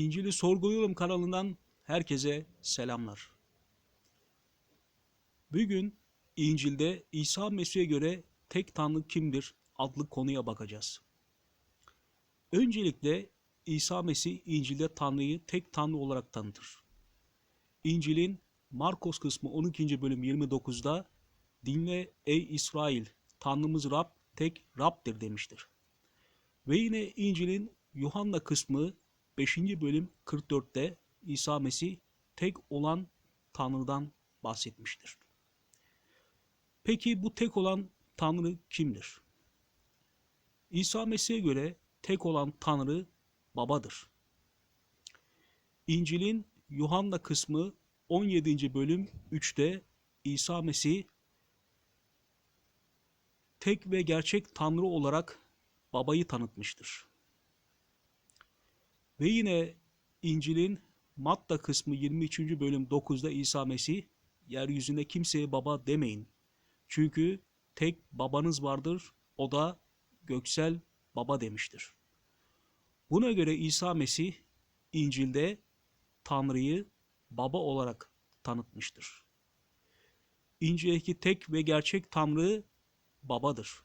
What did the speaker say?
İncil'i Sorguluyorum kanalından herkese selamlar. Bugün İncil'de İsa Mesih'e göre tek Tanrı kimdir adlı konuya bakacağız. Öncelikle İsa Mesih İncil'de Tanrı'yı tek Tanrı olarak tanıtır. İncil'in Markos kısmı 12. bölüm 29'da Dinle ey İsrail, Tanrımız Rab tek Rab'dir demiştir. Ve yine İncil'in Yuhanna kısmı 5. bölüm 44'te İsa Mesih tek olan Tanrı'dan bahsetmiştir. Peki bu tek olan Tanrı kimdir? İsa Mesih'e göre tek olan Tanrı babadır. İncil'in Yuhanna kısmı 17. bölüm 3'te İsa Mesih tek ve gerçek Tanrı olarak babayı tanıtmıştır. Ve yine İncil'in Matta kısmı 23. bölüm 9'da İsa Mesih yeryüzünde kimseye baba demeyin. Çünkü tek babanız vardır o da göksel baba demiştir. Buna göre İsa Mesih İncil'de Tanrı'yı baba olarak tanıtmıştır. İncil'deki tek ve gerçek Tanrı babadır.